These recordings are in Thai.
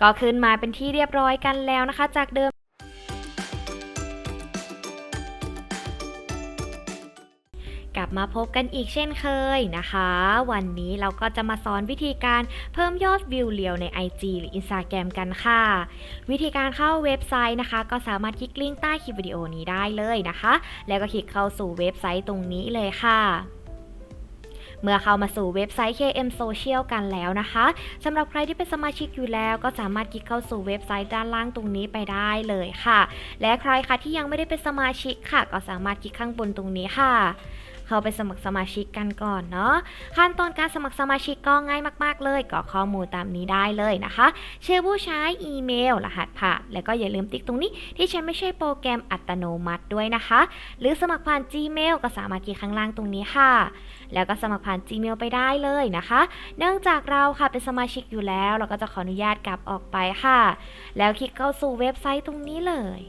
ก็ขึ้นมาเป็นที่เรียบร้อยกันแล้วนะคะ จากเดิมกลับมาพบกันอีกเช่นเคยนะคะ วันนี้เราก็จะมาสอนวิธีการเพิ่มยอดวิวเรียวใน IG หรือ Instagram กันค่ะ วิธีการเข้าเว็บไซต์นะคะ ก็สามารถคลิกลิงก์ใต้คลิปวิดีโอนี้ได้เลยนะคะ แล้วก็คลิกเข้าสู่เว็บไซต์ตรงนี้เลยค่ะ เมื่อเข้ามาสู่เว็บไซต์ KM Social กันแล้วนะคะสำหรับใครที่เป็นสมาชิกอยู่แล้ว ก็สามารถคลิกเข้าสู่เว็บไซต์ด้านล่างตรงนี้ไปได้เลยค่ะ และใครคะที่ยังไม่ได้เป็นสมาชิกค่ะ ก็สามารถคลิกข้างบนตรงนี้ค่ะ เข้าไปสมัครสมาชิกกันก่อนเนาะขั้นตอนการสมัครสมาชิกก็ง่ายมาก ๆ เลยกรอกข้อมูลตามนี้ได้เลยนะคะ ชื่อผู้ใช้อีเมล รหัสผ่านแล้วก็อย่าลืมติ๊กตรงนี้ ที่ฉันไม่ใช่โปรแกรมอัตโนมัติด้วยนะคะ หรือสมัครผ่าน Gmail ก็สามารถคลิกข้างล่างตรงนี้ค่ะ แล้วก็สมัครผ่าน Gmail ไปได้เลยนะคะ เนื่องจากเราค่ะเป็นสมาชิกอยู่แล้ว เราก็จะขออนุญาตกลับออกไปค่ะ แล้วคลิกเข้าสู่เว็บไซต์ตรงนี้เลย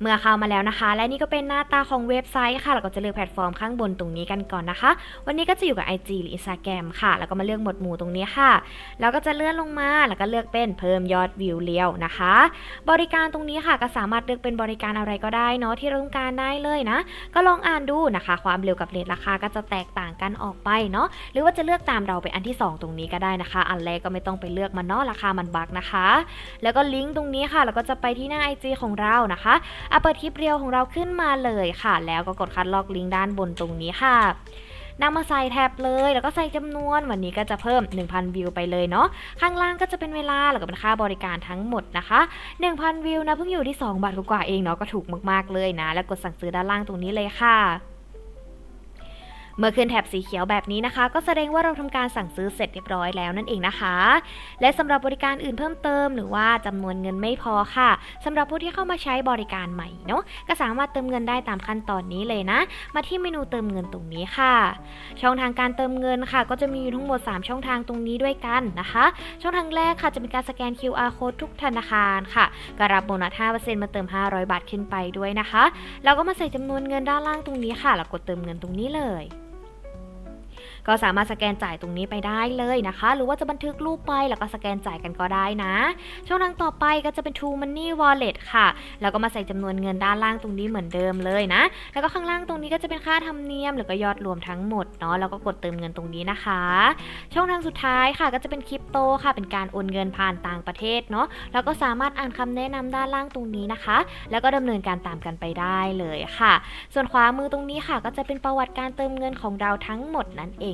เมื่อเข้ามาแล้วนะคะ และนี่ก็เป็นหน้าตาของเว็บไซต์ค่ะ เราก็จะเลือกแพลตฟอร์มข้างบนตรงนี้กันก่อนนะคะ วันนี้ก็จะอยู่กับ IG หรือ Instagram ค่ะ แล้วก็มาเลือกหมวดหมู่ตรงนี้ค่ะ แล้วก็จะเลื่อนลงมา แล้วก็เลือกเป็นเพิ่มยอดวิวเรียวนะคะ บริการตรงนี้ค่ะก็สามารถเลือกเป็นบริการอะไรก็ได้เนาะที่เราต้องการได้เลยนะ ก็ลองอ่านดูนะคะ ความเร็วกับเรทราคาก็จะแตกต่างกันออกไปเนาะ หรือว่าจะเลือกตามเราเป็นอันที่ 2 ตรงนี้ก็ได้นะคะ อันแรกก็ไม่ต้องไปเลือกมันเนาะราคามันบักนะคะ แล้วก็ลิงก์ตรงนี้ค่ะ เราก็จะไปที่หน้า IG ของเรานะคะอะเปิดคลิปเรียวของเราขึ้นมาเลยค่ะ แล้วก็กดคัดลอกลิงก์ด้านบนตรงนี้ค่ะนำมาใส่แท็บเลยแล้วก็ใส่จำนวนวันนี้ก็จะเพิ่ม 1,000 วิวไปเลยเนาะข้างล่างก็จะเป็นเวลาแล้วก็เป็นค่าบริการทั้งหมดนะคะ 1,000 วิวนะเพิ่งอยู่ที่ 2 บาทกว่าเองเนาะก็ถูกมากๆเลยนะ แล้วกดสั่งซื้อด้านล่างตรงนี้เลยค่ะ เมื่อขึ้นแถบสีเขียวแบบนี้นะคะ ก็แสดงว่าเราทำการสั่งซื้อเสร็จเรียบร้อยแล้วนั่นเองนะคะ และสำหรับบริการอื่นเพิ่มเติม หรือว่าจำนวนเงินไม่พอค่ะสำหรับผู้ที่เข้ามาใช้บริการใหม่เนาะก็สามารถเติมเงินได้ตามขั้นตอนนี้เลยนะ มาที่เมนูเติมเงินตรงนี้ค่ะ ช่องทางการเติมเงินค่ะ ก็จะมีอยู่ทั้งหมด 3 ช่องทางตรงนี้ด้วยกันนะคะ ช่องทางแรกค่ะจะเป็นการสแกน QR code ทุกธนาคารค่ะก็รับโบนัส5%มาเติม 500 บาทขึ้นไปด้วยนะคะ แล้วก็มาใส่จำนวนเงินด้านล่างตรงนี้ค่ะ แล้วกดเติมเงินตรงนี้เลย ก็สามารถสแกนจ่ายตรงนี้ไปได้เลยนะคะ หรือว่าจะบันทึกรูปไปแล้วก็สแกนจ่ายกันก็ได้นะ ช่องทางต่อไปก็จะเป็น True Money Wallet ค่ะ แล้วก็มาใส่จำนวนเงินด้านล่างตรงนี้เหมือนเดิมเลยนะ แล้วก็ข้างล่างตรงนี้ก็จะเป็นค่าธรรมเนียมหรือก็ยอดรวมทั้งหมดเนาะ แล้วก็กดเติมเงินตรงนี้นะคะ ช่องทางสุดท้ายค่ะก็จะเป็นคริปโตค่ะ เป็นการโอนเงินผ่านต่างประเทศเนาะ แล้วก็สามารถอ่านคำแนะนำด้านล่างตรงนี้นะคะ แล้วก็ดำเนินการตามกันไปได้เลยค่ะ ส่วนขวามือตรงนี้ค่ะ ก็จะเป็นประวัติการเติมเงินของเราทั้งหมดนั่นเอง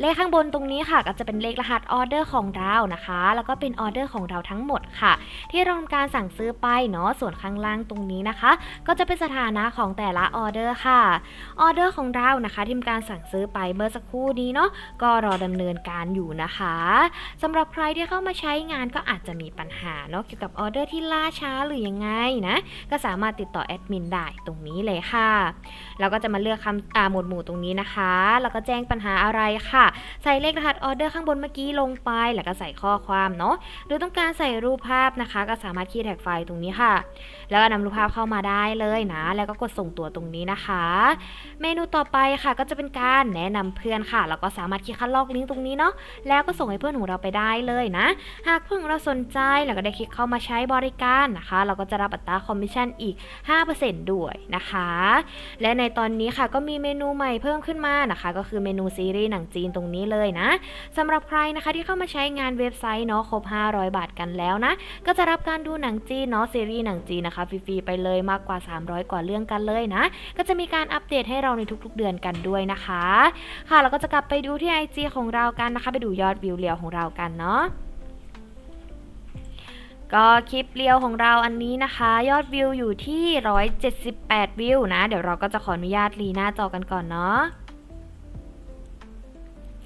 เลขข้างบนตรงนี้ค่ะก็จะเป็นเลขรหัสออเดอร์ของเรานะคะ แล้วก็เป็นออเดอร์ของเราทั้งหมดค่ะ ที่เราทำการสั่งซื้อไปเนาะส่วนข้างล่างตรงนี้นะคะ ก็จะเป็นสถานะของแต่ละออเดอร์ค่ะออเดอร์ของเรานะคะที่ทำการสั่งซื้อไปเมื่อสักครู่นี้เนาะก็รอดำเนินการอยู่นะคะสำหรับใครที่เข้ามาใช้งานก็อาจจะมีปัญหาเนาะเกี่ยวกับออเดอร์ที่ล่าช้าหรือยังไงนะก็สามารถติดต่อแอดมินได้ตรงนี้เลยค่ะเราก็จะมาเลือกคำอ่าหมวดหมู่ตรงนี้นะคะ แล้วก็แจ้งปัญหาอะไรค่ะใส่เลขรหัสออเดอร์ข้างบนเมื่อกี้ลงไป แล้วก็ใส่ข้อความเนาะหรือต้องการใส่รูปภาพนะคะ ก็สามารถคีย์แท็กไฟล์ตรงนี้ค่ะ แล้วก็นำรูปภาพเข้ามาได้เลยนะ แล้วก็กดส่งตัวตรงนี้นะคะ เมนูต่อไปค่ะก็จะเป็นการแนะนำเพื่อนค่ะแล้วก็สามารถคลิกคัดลอกลิงก์ตรงนี้เนาะแล้วก็ส่งให้เพื่อนของเราไปได้เลยนะ หากเพื่อนเราสนใจแล้วก็ได้คลิกเข้ามาใช้บริการนะคะ เราก็จะรับอัตราคอมมิชชั่นอีก 5%ด้วยนะคะ และในตอนนี้ค่ะก็มีเมนูใหม่เพิ่มขึ้นมานะคะ ก็คือเมนูซีรีส์หนังจีนตรงนี้เลยนะสำหรับใครนะคะที่เข้ามาใช้งานเว็บไซต์เนาะครบ 500 บาทกันแล้วนะ ก็จะรับการดูหนังจีนเนาะซีรีส์หนังจีนนะคะฟรีๆไปเลยมากกว่า 300 กว่าเรื่องกันเลยนะ ก็จะมีการอัปเดตให้เราในทุกๆเดือนกันด้วยนะคะ ค่ะเราก็จะกลับไปดูที่ IG ของเรากันนะคะ ไปดูยอดวิวเรียวของเรากันเนาะก็คลิปเรียวของเราอันนี้นะคะ ยอดวิวอยู่ที่ 178 วิวนะ เดี๋ยวเราก็จะขออนุญาตรีหน้าจอกันก่อนเนาะ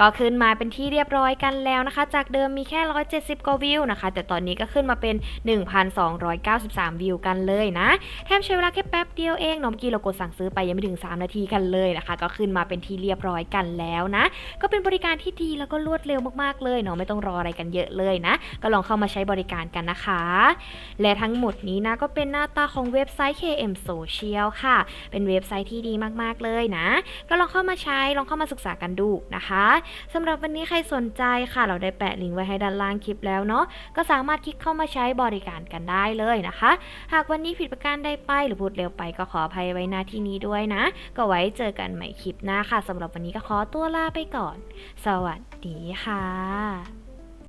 ก็ขึ้นมาเป็นที่เรียบร้อยกันแล้วนะคะ จากเดิมมีแค่ 170 กว่าวิวนะคะ แต่ตอนนี้ก็ขึ้นมาเป็น 1,293 วิวกันเลยนะแถมใช้เวลาแค่แป๊บเดียวเองน้องกี้เรากดสั่งซื้อไปยังไม่ถึง 3 นาทีกันเลยนะคะ ก็ขึ้นมาเป็นที่เรียบร้อยกันแล้วนะ ก็เป็นบริการที่ดีแล้วก็รวดเร็วมากๆเลยเนาะไม่ต้องรออะไรกันเยอะเลยนะ ก็ลองเข้ามาใช้บริการกันนะคะ และทั้งหมดนี้นะก็เป็นหน้าตาของเว็บไซต์ KM Social ค่ะ เป็นเว็บไซต์ที่ดีมากๆเลยนะ ก็ลองเข้ามาใช้ลองเข้ามาศึกษากันดูนะคะสำหรับวันนี้ใครสนใจค่ะ เราได้แปะลิงก์ไว้ให้ด้านล่างคลิปแล้วเนาะก็สามารถคลิกเข้ามาใช้บริการกันได้เลยนะคะ หากวันนี้ผิดประการใดไปหรือพูดเร็วไปก็ขออภัยไว้หน้าที่นี้ด้วยนะ ก็ไว้เจอกันใหม่คลิปหน้าค่ะสำหรับวันนี้ก็ขอตัวลาไปก่อน สวัสดีค่ะ